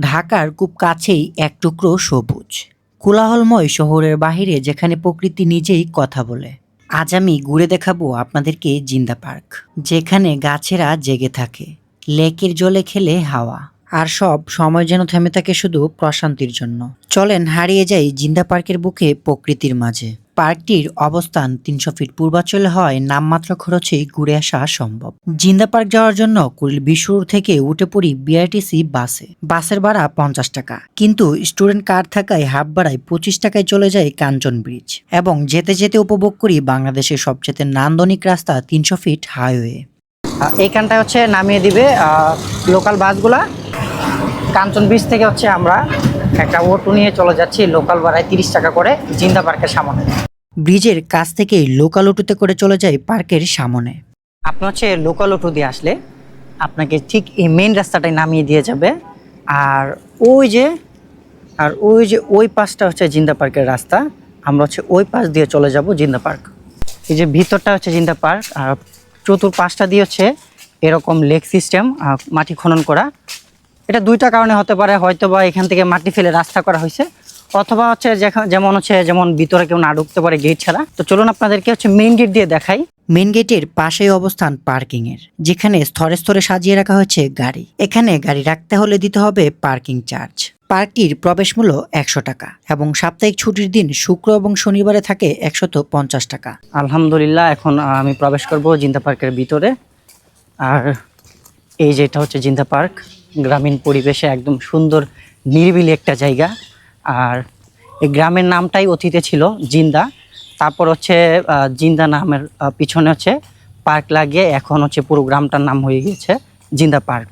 ঢাকার খুব কাছেই এক টুকরো সবুজ। কোলাহলময় শহরের বাহিরে যেখানে প্রকৃতি নিজেই কথা বলে। আজ আমি ঘুরে দেখাবো আপনাদেরকে জিন্দা পার্ক, যেখানে গাছেরা জেগে থাকে, লেকের জলে খেলে হাওয়া, আর সব সময় যেন থেমে থাকে শুধু প্রশান্তির জন্য। চলেন হারিয়ে যাই জিন্দা পার্কের বুকে প্রকৃতির মাঝে। পার্কটির অবস্থান তিনশো ফিট পূর্বাঞ্চলে হয় নামমাত্র খরচেই ঘুরে আসা সম্ভব। জিন্দা পার্ক যাওয়ার জন্য কুড়িল বিশুর থেকে উঠে পড়ি বিআরটিসি বাসে। বাসের ভাড়া পঞ্চাশ টাকা। কিন্তু স্টুডেন্ট কার থাকায় হাফ ভাড়ায় পঁচিশ টাকায় চলে যায় কাঞ্চন ব্রিজ এবং যেতে যেতে উপভোগ করি বাংলাদেশের সবচেয়ে নান্দনিক রাস্তা তিনশো ফিট হাইওয়ে। এইখানটায় হচ্ছে নামিয়ে দিবে লোকাল বাসগুলা। কাঞ্চন ব্রিজ থেকে হচ্ছে আমরা একটা অটো নিয়ে চলে যাচ্ছি, লোকাল ভাড়ায় তিরিশ টাকা করে জিন্দা পার্কের সামনে। ব্রিজের কাছ থেকেই লোকাল অটোতে করে চলে যায় পার্কের সামনে। আপনি হচ্ছে লোকাল অটো দিয়ে আসলে আপনাকে ঠিক এই মেন রাস্তাটায় নামিয়ে দিয়ে যাবে। আর ওই যে, আর ওই যে ওই পাশটা হচ্ছে জিন্দা পার্কের রাস্তা। আমরা হচ্ছে ওই পাশ দিয়ে চলে যাব জিন্দা পার্ক। এই যে ভিতরটা হচ্ছে জিন্দা পার্ক, আর চতুর পাশটা দিয়ে হচ্ছে এরকম লেক সিস্টেম মাটি খনন করা। এটা দুইটা কারণে হতে পারে হয়তো বা এখান থেকে মাটি ফেলে রাস্তা করা হয়েছে। অথবা হচ্ছে যেমন হচ্ছে যেমন ভিতরে কেউ না ঢুকতে পারে গেট ছাড়া। তো চলুন আপনাদেরকে হচ্ছে মেইন গেট দিয়ে দেখাই। মেইন গেটের পাশেই অবস্থান পার্কিং এর যেখানে স্তরে স্তরে সাজিয়ে রাখা হয়েছে গাড়ি। এখানে গাড়ি রাখতে হলে দিতে হবে পার্কিং চার্জ পার্কটির প্রবেশ মূল্য একশো টাকা এবং সাপ্তাহিক ছুটির দিন শুক্র এবং শনিবারে থাকে একশত পঞ্চাশ টাকা। আলহামদুলিল্লাহ এখন আমি প্রবেশ করব জিন্দা পার্কের ভিতরে। আর এই যে এটা হচ্ছে জিন্দা পার্ক গ্রামীণ পরিবেশে একদম সুন্দর নিরিবিলি একটা জায়গা। আর এই গ্রামের নামটাই অতীতে ছিল জিন্দা। তারপর হচ্ছে জিন্দা নামের পিছনে হচ্ছে পার্ক লাগিয়ে এখন হচ্ছে পুরো গ্রামটার নাম হয়ে গিয়েছে জিন্দা পার্ক।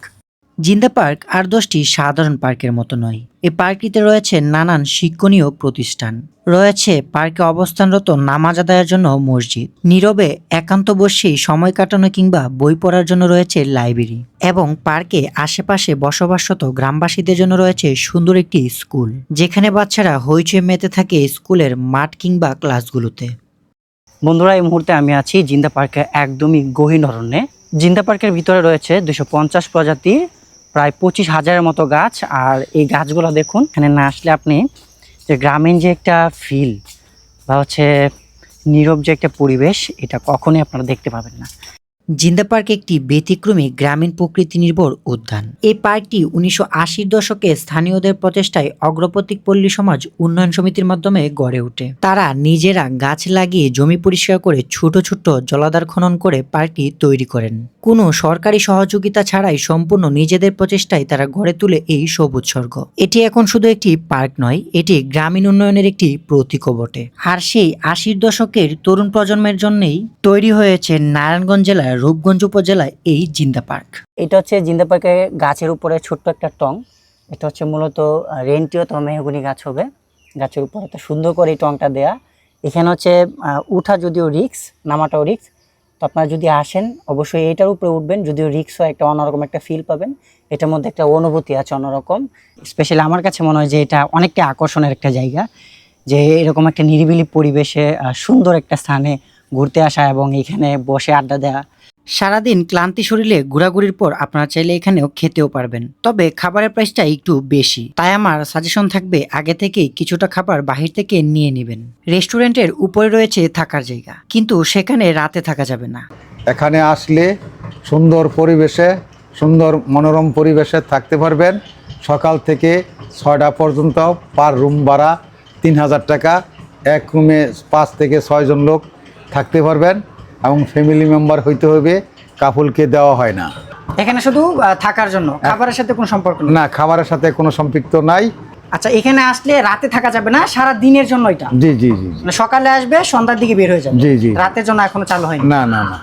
জিন্দা পার্ক আর দশটি সাধারণ পার্কের মতো নয়। এই পার্কটিতে রয়েছে নানান শিক্ষণীয় প্রতিষ্ঠান। রয়েছে পার্কে অবস্থানরত নামাজ আদায়ের জন্য মসজিদ। নীরবে একান্ত বসেই সময় কাটানো কিংবা বই পড়ার জন্য রয়েছে লাইব্রেরি এবং পার্কে আশেপাশে বসবাসরত গ্রামবাসীদের জন্য রয়েছে সুন্দর একটি স্কুল, যেখানে বাচ্চারা হইচই মেতে থাকে স্কুলের মাঠ কিংবা ক্লাসগুলোতে। বন্ধুরা, এই মুহূর্তে আমি আছি জিন্দা পার্কের একদমই গহীন অরণ্যে। জিন্দা পার্কের ভিতরে রয়েছে দুশো প্রজাতির প্রায় পঁচিশ হাজারের মতো গাছ। আর এই গাছগুলো দেখুন, এখানে না আসলে আপনি যে গ্রামীণ যে একটা ফিল বা হচ্ছে নীরব যে একটা পরিবেশ, এটা কখনোই আপনারা দেখতে পাবেন না। জিন্দা পার্ক একটি ব্যতিক্রমী গ্রামীণ প্রকৃতি নির্ভর উদ্যান। এই পার্কটি উনিশশো আশির দশকে স্থানীয়দের প্রচেষ্টায় অগ্রপতিক পল্লী সমাজ উন্নয়ন সমিতির মাধ্যমে গড়ে ওঠে। তারা নিজেরা গাছ লাগিয়ে জমি পরিষ্কার করে ছোট ছোট জলাধার খনন করে পার্কটি তৈরি করেন। কোনো সরকারি সহযোগিতা ছাড়াই সম্পূর্ণ নিজেদের প্রচেষ্টায় তারা গড়ে তুলে এই সবুজ স্বর্গ। এটি এখন শুধু একটি পার্ক নয়, এটি গ্রামীণ উন্নয়নের একটি প্রতীকও বটে। আর সেই আশির দশকের তরুণ প্রজন্মের জন্যই তৈরি হয়েছে নারায়ণগঞ্জ জেলার রূপগঞ্জ উপজেলায় এই জিন্দা পার্ক। এটা হচ্ছে জিন্দা পার্কে গাছের উপরে ছোট্ট একটা টং। এটা হচ্ছে মূলত রেন্টিও তো মেহগুনি গাছ হবে। গাছের উপরে তো সুন্দর করে এই টংটা দেয়া। এখানে হচ্ছে উঠা যদিও রিক্স নামাটাও রিক্স তো আপনারা যদি আসেন, অবশ্যই এটার উপরে উঠবেন। যদিও রিক্স হয়, একটা অন্যরকম একটা ফিল পাবেন। এটার মধ্যে একটা অনুভূতি আছে অন্যরকম। স্পেশালি আমার কাছে মনে হয় যে এটা অনেকটা আকর্ষণের একটা জায়গা। যে এরকম একটা নিরিবিলি পরিবেশে সুন্দর একটা স্থানে ঘুরতে আসা এবং এখানে বসে আড্ডা দেওয়া সারাদিন ক্লান্তি শরীরে ঘোরাঘুরির পর আপনারা চাইলে এখানেও খেতেও পারবেন। তবে খাবারের প্রাইসটা একটু বেশি। তাই আমার সাজেশন থাকবে আগে থেকেই কিছুটা খাবার বাহির থেকে নিয়ে নেবেন। রেস্টুরেন্টের উপরে রয়েছে থাকার জায়গা। কিন্তু সেখানে রাতে থাকা যাবে না। এখানে আসলে সুন্দর পরিবেশে, সুন্দর মনোরম পরিবেশে থাকতে পারবেন। সকাল থেকে ছয়টা পর্যন্ত পার রুম ভাড়া তিন হাজার টাকা। এক রুমে পাঁচ থেকে ছয়জন লোক থাকতে পারবেন। এবং ফ্যামিলি মেম্বার হইতে হবে কাপলকে দেওয়া হয় না। এখানে শুধু থাকার জন্য? খাবারের সাথে কোনো সম্পর্ক না খাবারের সাথে কোনো সম্পৃক্ত নাই। আচ্ছা এখানে আসলে রাতে থাকা যাবে না সারা দিনের জন্য এটা? জি জি জি জি। মানে সকালে আসবে সন্ধ্যার দিকে বের হয়ে যাবে? জি, জি। রাতের জন্য এখনও চালু হয়নি? না না না।